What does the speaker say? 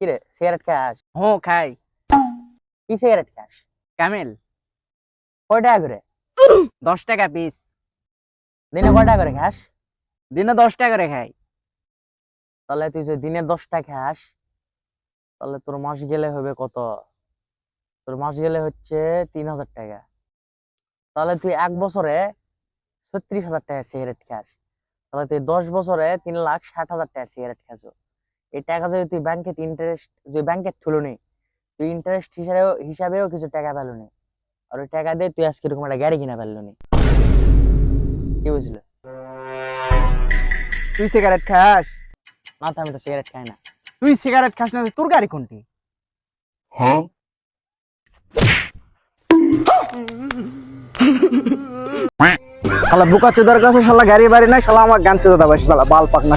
কিরে? সিগারেট খাস? হ্যাঁ খাই। কি সিগারেট খাস? ক্যামেল কয় টাকা করে? দশ টাকা পিস দিনে কয় টাকা করে খাস? দিনে দশ টাকা করে খাই। তাহলে তুই যে দিনে খাস তাহলে তোর মাস গেলে হবে কত? তোর মাস গেলে হচ্ছে তিন হাজার টাকা। তাহলে তুই এক বছরে ছত্রিশ হাজার টাকার সিগারেট খাস। তাহলে তুই দশ বছরে তিন লাখ ষাট হাজার টাকার সিগারেট খাস। এই টাকা যদি তুই ব্যাংকে ইন্টারেস্ট যদি ব্যাংকে তুলনি তুই ইন্টারেস্ট হিসাবেও হিসাবেও কিছু টাকা পেল নি। আর ওই টাকা দিয়ে তুই আজকে এরকম একটা গাড়ি কিনা ফেলল নি। কি বুঝলো? তুই সিগারেট খাস? না তো আমি তো সিগারেট খাই না। তুই সিগারেট খাস না তোর গাড়ি কোনটি? হ্যাঁ? শালা বুকা চোদার কাছে শালা গাড়ি বাড়ি নাই শালা আমার গান চোদা দাবাস শালা বাল পাক না